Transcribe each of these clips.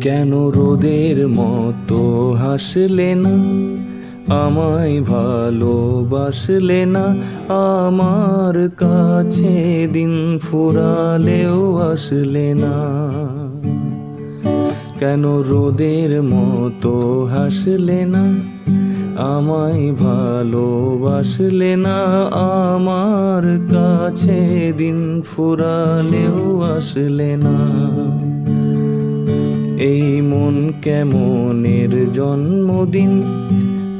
কেন রোদের মতো হাসলে না? আমায় ভালোবাসলে না? আমার কাছে দিন ফুরালেও আসলে না। কেন রোদের মতো হাসলে না? আমায় ভালোবাসলে না? আমার কাছে দিন ফুরালেও আসলে না। এই মন কেমনের জন্মদিন?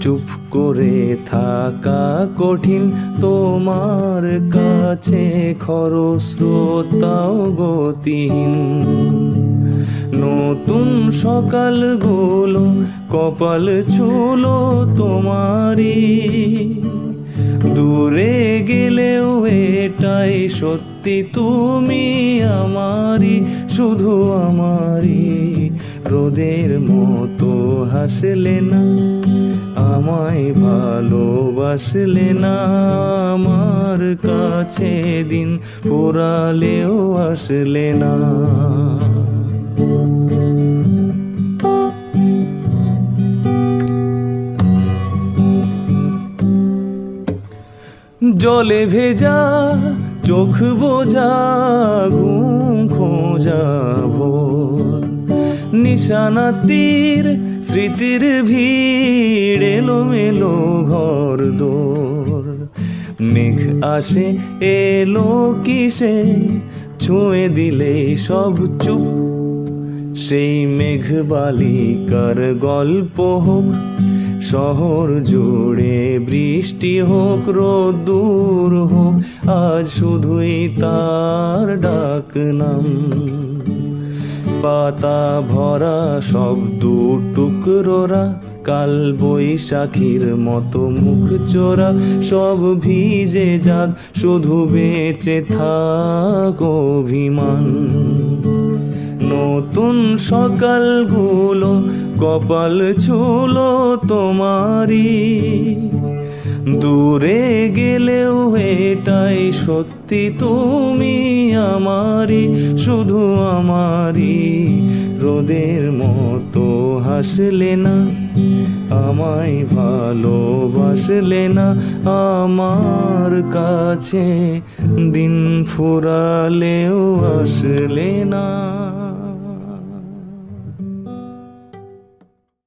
চুপ করে থাকা কঠিন। তোমার কাছে খরস্রোতাও গতিহীন। নতুন সকাল সকালগুলো কপাল ছুলো তোমারই। দূরে গেলেও এটাই সত্যি, তুমি আমারই, শুধু আমারই। রোদের মতো হাসলে না, আমায় ভালোবাসলে না। আমার কাছে দিন পোড়ালেও আসলে না। জলে ভেজা চোখ বোঝা, ঘুম খোঁজা নিশানা তীর স্মৃতির ভিড় এলোমেলো ঘর দোর। মেঘ আসে, এলো কিসে, ছুঁয়ে দিলে সব চুপ। সেই মেঘ বালিকার গল্প হোক, শহর জুড়ে বৃষ্টি হোক রোদুর হোক, আজ শুধুই তার ডাক নাম। পাতা ভরা শব্দ টুকরোরা, কাল বৈশাখীর মতো মুখ চোরা, সব ভিজে যাক, শুধু বেঁচে থাক অভিমান। নতুন সকালগুলো, কপাল ছুলো তোমারই দূরে গেলেও এটাই সত্যি, তুমি আমারই, শুধু আমারই। রোদের মতো হাসলে না, আমায় ভালোবাসলে না, আমার কাছে দিন ফুরালেও আসলে না।